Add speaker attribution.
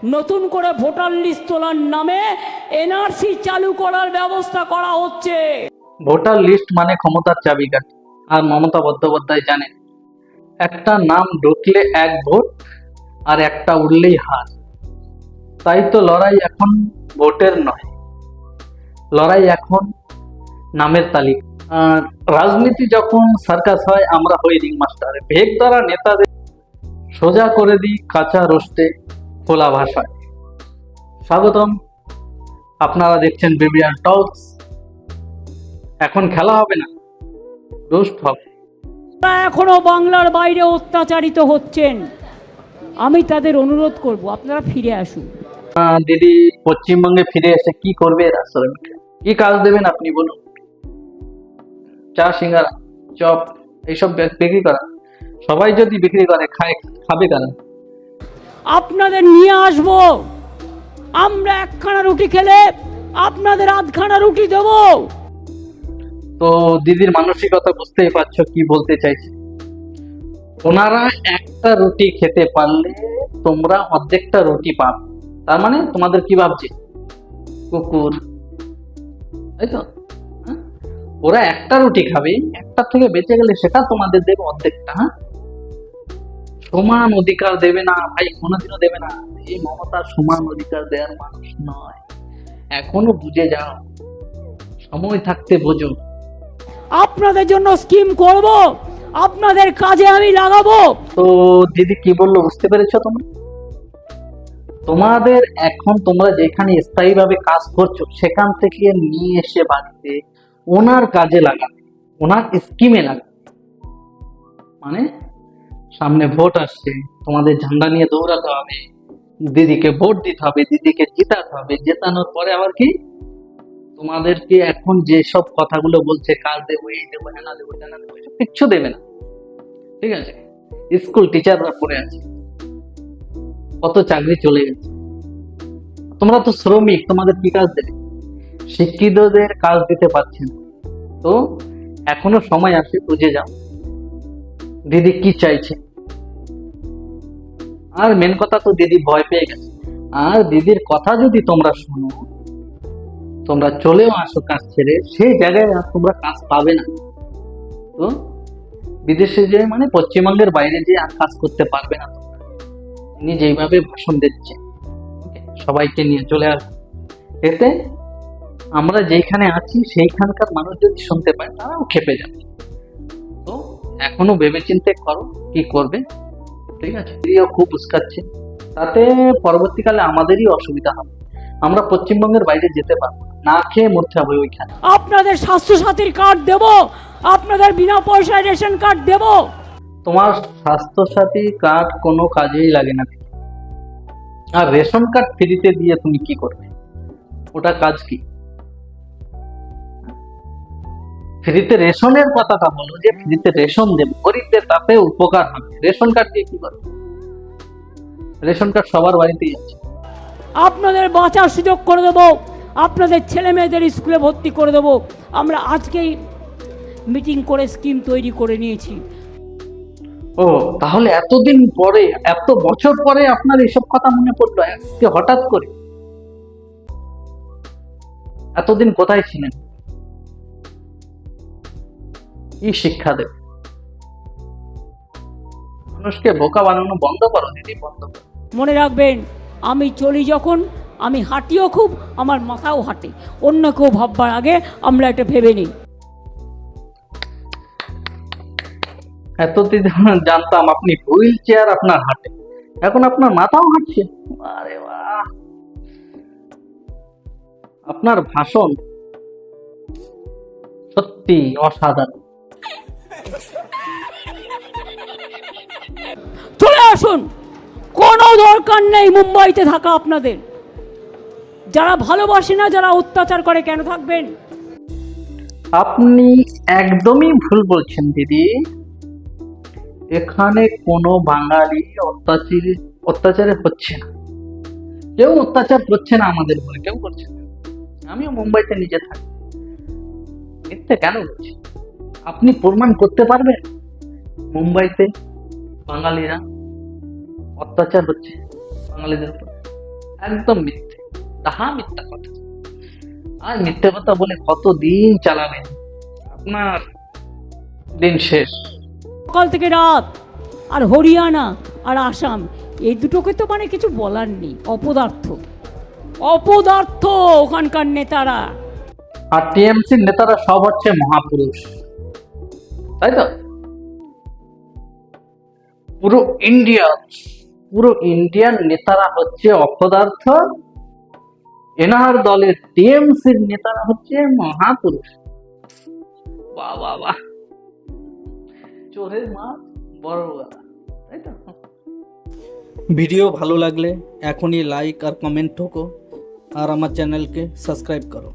Speaker 1: নতুন করে voter list তোলার নামে এনআরসি চালু করার ব্যবস্থা করা হচ্ছে।
Speaker 2: ভোটার লিস্ট মানে ক্ষমতার চাবিকাঠি, আর মমতা বন্দ্যোপাধ্যায় জানেন, একটা নাম ঢুকলে এক ভোট, আর একটা উঠলেই হার। তাই তো লড়াই এখন ভোটের নয়, লড়াই এখন নামের তালিকা। আর রাজনীতি যখন সার্কাস হয়, আমরা হই রিং মাস্টার ভেগ দ্বারা নেতাদের সোজা করে দিই কাঁচা রোস্টে খোলা ভাষায়। স্বাগতম। আপনারা দেখছেন বেবিয়ার টকস এখন খেলা হবে না রোস্ট হবে।
Speaker 1: এখনও বাংলার বাইরে অত্যাচারিত হচ্ছেন। আমি তাদের অনুরোধ করব আপনারা ফিরে আসুন।
Speaker 2: দিদি পশ্চিমবঙ্গে ফিরে এসে কি করবে কি কাজ দেবেন আপনি বলুন। চা সিঙ্গারা চপ এইসব বিক্রি করা। সবাই যদি বিক্রি করে খায় খাবে কারা
Speaker 1: আপনাদের নিয়ে আসব। আমরা একখানা রুটি খেলে আপনাদের আধখানা রুটি দেবো।
Speaker 2: তো দিদির মানসিকতা বুঝতেই পারছ কি বলতে চাইছে। ওনারা একটা রুটি খেতে পারলে তোমরা অর্ধেকটা রুটি পাবে। তার মানে তোমাদের কি ভাবছে? কুকুর। তাই তো? হ্যাঁ? ওরা একটা রুটি খাবে একটা থেকে বেঁচে গেলে সেটা তোমাদের দেবে অর্ধেকটা হ্যাঁ? সমান অধিকার দেবে না ভাই কোনোদিনও দেবে না। এই মমতা সমান অধিকার দেওয়ার মানুষ নয়। এখনও বুঝে যাও সময় থাকতে বোঝো।
Speaker 1: আপনাদের জন্য স্কিম করব আপনাদের কাজে আমি লাগাবো।
Speaker 2: তো দিদি কি বলল বুঝতে পেরেছ তোমরা? তোমাদের এখন তোমরা যেখানে স্থায়ীভাবে কাজ করছ সেখান থেকে নিয়ে এসে বাড়িতে ওনার কাজে লাগাবে ওনার স্কিমে লাগাবে। মানে সামনে ভোট আসছে, তোমাদের ঝান্ডা নিয়ে দৌড়াতে হবে। দিদিকে ভোট দিতে হবে, দিদিকে জিতাতে হবে। জেতানোর পরে আবার কি? তোমাদেরকে এখন যেসব কথাগুলো বলছে কাজ দেবো, এই দেবো, হেনা দেবো, তেনা দেবো কিচ্ছু দেবে না। ঠিক আছে? স্কুল টিচাররা পড়ে আছে। কত চাকরি চলে গেছে। তোমরা তো শ্রমিক, তোমাদের কি কাজ দেবে? শিক্ষিতদের কাজ দিতে পারছে না। তো এখনও সময় আছে, বুঝে যাও। দিদি কি চাইছে? আর মেন কথা তো দিদি ভয় পেয়ে গেছে। আর দিদির কথা যদি তোমরা শোনো, তোমরা চলেও আসো কাজ ছেড়ে, সেই জায়গায় আর তোমরা কাজ পাবে না। তো বিদেশে যে মানে পশ্চিমবঙ্গের বাইরে যে আর কাজ করতে পারবে না তিনি যেইভাবে ভাষণ দিচ্ছে সবাইকে নিয়ে চলে আসবে এতে আমরা যেইখানে আছি, সেইখানকার মানুষ যদি শুনতে পায়, তারাও খেপে যাবে। তো এখনও ভেবেচিন্তে করো কি করবে। ঠিক আছে? দিদিও খুব উস্কাচ্ছে তাতে পরবর্তীকালে আমাদেরই অসুবিধা হবে। আমরা পশ্চিমবঙ্গের বাইরে যেতে পারব না। না খেয়ে মরতে হবে ওইখানে।
Speaker 1: আপনাদের স্বাস্থ্যসাথীর কার্ড দেব। আপনাদের বিনা পয়সায় রেশন কার্ড দেব।
Speaker 2: তোমার স্বাস্থ্যসাথী কার্ড কোনো কাজেই লাগে না। আর রেশন কার্ড ফ্রিতে দিয়ে তুমি কি করবে? ওটা কাজ কি? ফ্রিতে রেশনের কথাটা বলো যে ফ্রিতে রেশন দেব গরিবদের তাতে উপকার হবে। রেশন কার্ড দিয়ে কি করবে রেশন কার্ড সবার বাড়িতেই আছে।
Speaker 1: আপনাদের বাঁচার সুযোগ করে দেব আপনাদের ছেলে মেয়েদের স্কুলে ভর্তি করে দেব। আমরা আজকেই মিটিং করে স্কিম তৈরি করে নিয়েছি।
Speaker 2: ও তাহলে এতদিন পরে এত বছর পরে আপনার এসব কথা মনে পড়ল? আজকে হঠাৎ করে? এতদিন কোথায় ছিলেন? কি শিক্ষা দেবে। মানুষকে বোকা বানানো বন্ধ করো দিদি বন্ধ করো।
Speaker 1: মনে রাখবেন আমি চলি যখন আমি হাঁটিও খুব আমার মাথাও হাঁটে। অন্য কেউ ভাববার আগে আমরা এটা ভেবে নিই।
Speaker 2: এতদিন জানতাম আপনি হুইল চেয়ার আপনার হাঁটে এখন আপনার মাথাও হাঁটছে। আরে বাহ! আপনার ভাষণ সত্যি অসাধারণ।
Speaker 1: চলে আসুন। কোনো দরকার নেই মুম্বাইতে থাকা আপনাদের। যারা ভালোবাসে না, যারা অত্যাচার করে, কেন থাকবেন?
Speaker 2: আপনি একদমই ভুল বলছেন, দিদি। এখানে কোনো বাঙালি অত্যাচারী, অত্যাচারে হচ্ছে না। কেউ অত্যাচার করছে না আমাদের উপরে কেউ করছে না। আমিও মুম্বাইতে নিজে থাকি। মিথ্যে কেন বলছি আপনি প্রমাণ করতে পারবেন? মুম্বাইতে বাঙালিরা অত্যাচার হচ্ছে বাঙালিদের উপর। একদম মিথ্যে। তাহা মিথ্যা কথা। আর মিথ্যে কথা বলে কতদিন চালাবেন? আপনার দিন শেষ।
Speaker 1: সকাল থেকে রাত আর হরিয়ানা আর আসাম এই দুটোকে তো মানে কিছু বলার নেই। অপদার্থ। অপদার্থ ওখানকার নেতারা।
Speaker 2: আর টিএমসির নেতারা সব হচ্ছে মহাপুরুষ। তাই তো? পুরো ইন্ডিয়া পুরো ইন্ডিয়ার নেতারা হচ্ছে অপদার্থ। এনার দলের টিএমসির নেতারা হচ্ছে মহাপুরুষ। চোরের মা, বড় তাই তো?
Speaker 3: ভিডিও ভালো লাগলে এখনই লাইক আর কমেন্ট ঠোকো। আর আমার চ্যানেলকে সাবস্ক্রাইব করো।